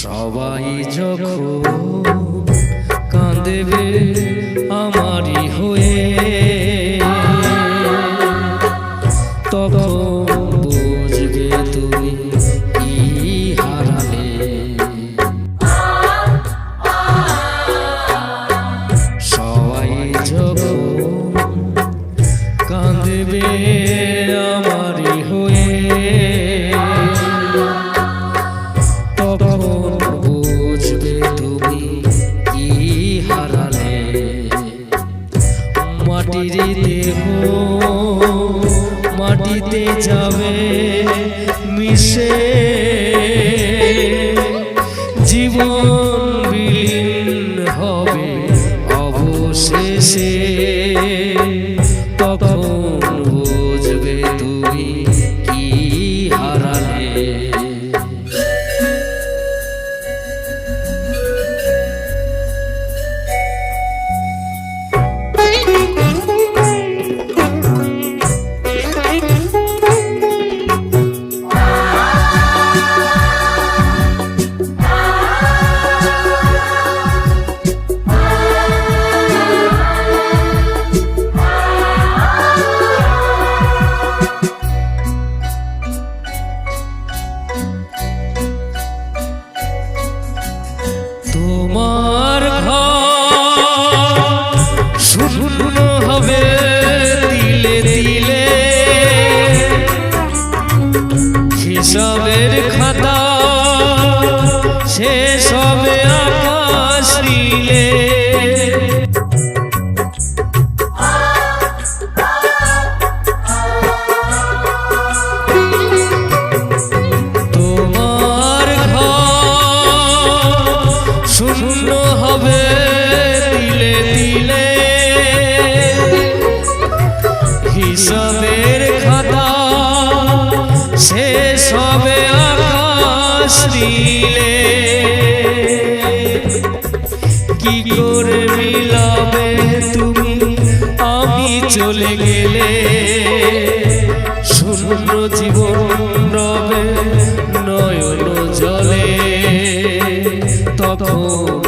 সবাই যখন কাঁদবে আমারই হয়ে কাঁদবে আমারই হয়ে। তখন বুঝবে তুমি কি হারালে। মাটির দেহ মাটিতে যাবে, মিশে। জীবন বিলীন হবে অবশেষে। তখন রেখো নীলে কি করে মিলাবে তুমি? আমি চলে গেলে শূন্য জীবন রবে নয়ন জলে তখন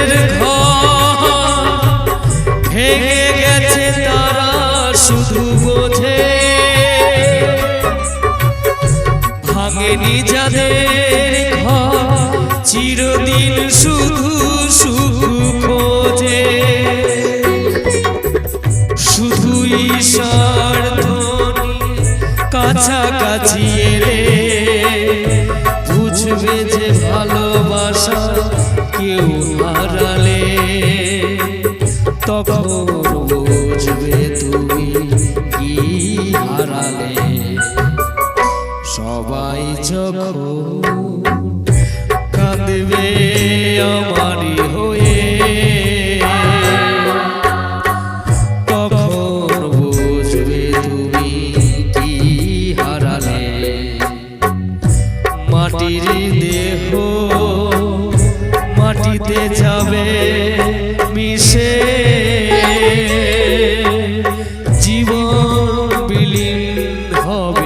শুধু বোঝে ভাঙেনি যাদের ঘর, চিরদিন শুধু সুখ খোঁজে শুধুই স্বার্থ কাছাকাছি এলে বুঝবে যে ভালোবাসা কেউ হারালে। তখন সবাই যখন কাঁদবে আমারই হয়ে। তুমি কি হারালে। মাটিতে যাবে মিশে। জীবন বিলীন 哦